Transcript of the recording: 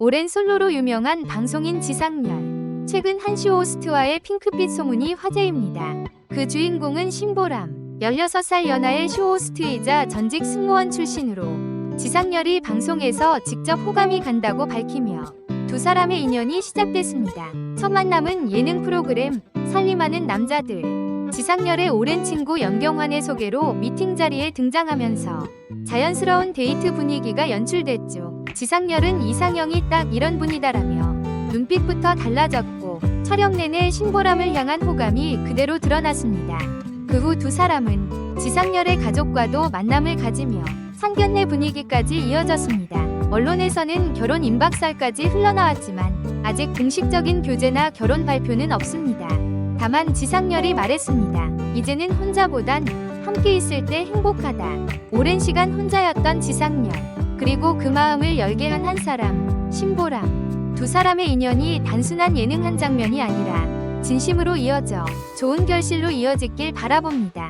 오랜 솔로로 유명한 방송인 지상렬. 최근 한쇼 호스트와의 핑크빛 소문이 화제입니다. 그 주인공은 신보람. 16살 연하의 쇼 호스트이자 전직 승무원 출신으로 지상렬이 방송에서 직접 호감이 간다고 밝히며 두 사람의 인연이 시작됐습니다. 첫 만남은 예능 프로그램 살림하는 남자들. 지상렬의 오랜 친구 연경환의 소개로 미팅 자리에 등장하면서 자연스러운 데이트 분위기가 연출됐죠. 지상렬은 이상형이 딱 이런 분이다라며 눈빛부터 달라졌고 촬영 내내 신보람을 향한 호감이 그대로 드러났습니다. 그 후 두 사람은 지상렬의 가족과도 만남을 가지며 상견례 분위기까지 이어졌습니다. 언론에서는 결혼 임박살까지 흘러나왔지만 아직 공식적인 교제나 결혼 발표는 없습니다. 다만 지상렬이 말했습니다. 이제는 혼자보단 함께 있을 때 행복하다. 오랜 시간 혼자였던 지상렬. 그리고 그 마음을 열게 한 한 사람, 신보람. 두 사람의 인연이 단순한 예능 한 장면이 아니라 진심으로 이어져 좋은 결실로 이어지길 바라봅니다.